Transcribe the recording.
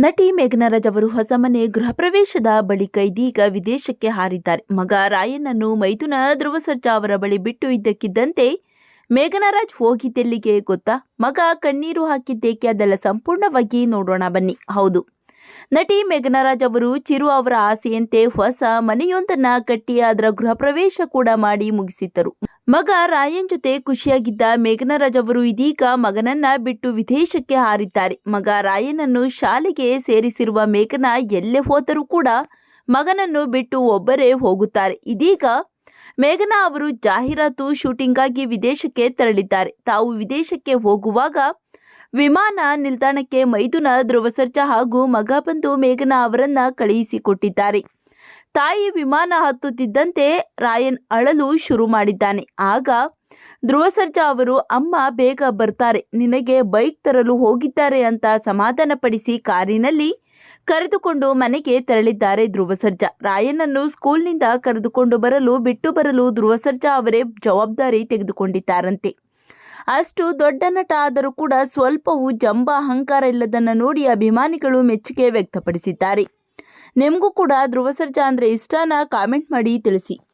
ನಟಿ ಮೇಘನರಾಜ್ ಅವರು ಹೊಸ ಮನೆ ಗೃಹ ಪ್ರವೇಶದ ಬಳಿಕ ಇದೀಗ ವಿದೇಶಕ್ಕೆ ಹಾರಿದ್ದಾರೆ. ಮಗ ರಾಯನನ್ನು ಮೈದುನ ಧ್ರುವ ಸರ್ಜಾ ಅವರ ಬಳಿ ಬಿಟ್ಟು ಇದ್ದಕ್ಕಿದ್ದಂತೆ ಮೇಘನರಾಜ್ ಹೋಗಿದ್ದೆಲ್ಲಿಗೆ ಗೊತ್ತಾ? ಮಗ ಕಣ್ಣೀರು ಹಾಕಿದ್ದೇಕೆ? ಅದೆಲ್ಲ ಸಂಪೂರ್ಣವಾಗಿ ನೋಡೋಣ ಬನ್ನಿ. ಹೌದು. ನಟಿ ಮೇಘನರಾಜ್ ಅವರು ಚಿರು ಅವರ ಆಸೆಯಂತೆ ಹೊಸ ಮನೆಯೊಂದನ್ನ ಕಟ್ಟಿ ಅದರ ಗೃಹ ಪ್ರವೇಶ ಕೂಡ ಮಾಡಿ ಮುಗಿಸಿದ್ದರು. ಮಗ ರಾಯನ್ ಜೊತೆ ಖುಷಿಯಾಗಿದ್ದ ಮೇಘನರಾಜ್ ಅವರು ಇದೀಗ ಮಗನನ್ನ ಬಿಟ್ಟು ವಿದೇಶಕ್ಕೆ ಹಾರಿದ್ದಾರೆ. ಮಗ ರಾಯನನ್ನು ಶಾಲೆಗೆ ಸೇರಿಸಿರುವ ಮೇಘನ ಎಲ್ಲೇ ಹೋದರೂ ಕೂಡ ಮಗನನ್ನು ಬಿಟ್ಟು ಒಬ್ಬರೇ ಹೋಗುತ್ತಾರೆ. ಇದೀಗ ಮೇಘನಾ ಅವರು ಜಾಹೀರಾತು ಶೂಟಿಂಗ್ಗಾಗಿ ವಿದೇಶಕ್ಕೆ ತೆರಳಿದ್ದಾರೆ. ತಾವು ವಿದೇಶಕ್ಕೆ ಹೋಗುವಾಗ ವಿಮಾನ ನಿಲ್ದಾಣಕ್ಕೆ ಮೈದುನ ಧ್ರುವ ಸರ್ಜಾ ಹಾಗೂ ಮಗ ಬಂದು ಮೇಘನಾ ಅವರನ್ನ ಕಳುಹಿಸಿಕೊಟ್ಟಿದ್ದಾರೆ. ತಾಯಿ ವಿಮಾನ ಹತ್ತುತ್ತಿದ್ದಂತೆ ರಾಯನ್ ಅಳಲು ಶುರು ಮಾಡಿದ್ದಾನೆ. ಆಗ ಧ್ರುವ ಸರ್ಜಾ ಅವರು, ಅಮ್ಮ, ಬೇಗ ಬರ್ತಾರೆ. ನಿನಗೆ ಬೈಕ್ ತರಲು ಹೋಗಿದ್ದಾರೆ ಅಂತ ಸಮಾಧಾನಪಡಿಸಿ ಕಾರಿನಲ್ಲಿ ಕರೆದುಕೊಂಡು ಮನೆಗೆ ತೆರಳಿದ್ದಾರೆ ಧ್ರುವ ಸರ್ಜಾ ರಾಯನನ್ನು ಸ್ಕೂಲ್ನಿಂದ ಕರೆದುಕೊಂಡು ಬರಲು, ಬಿಟ್ಟು ಬರಲು ಧ್ರುವ ಸರ್ಜಾ ಅವರೇ ಜವಾಬ್ದಾರಿ ತೆಗೆದುಕೊಂಡಿದ್ದಾರಂತೆ. ಅಷ್ಟು ದೊಡ್ಡ ನಟ ಆದರೂ ಕೂಡ ಸ್ವಲ್ಪವೂ ಜಂಬ ಅಹಂಕಾರ ಇಲ್ಲದನ್ನ ನೋಡಿ ಅಭಿಮಾನಿಗಳು ಮೆಚ್ಚುಗೆ ವ್ಯಕ್ತಪಡಿಸಿದ್ದಾರೆ. ನಿಮಗೂ ಕೂಡ ಧ್ರುವ ಸರ್ಜಾ ಅಂದರೆ ಇಷ್ಟನ ಕಾಮೆಂಟ್ ಮಾಡಿ ತಿಳಿಸಿ.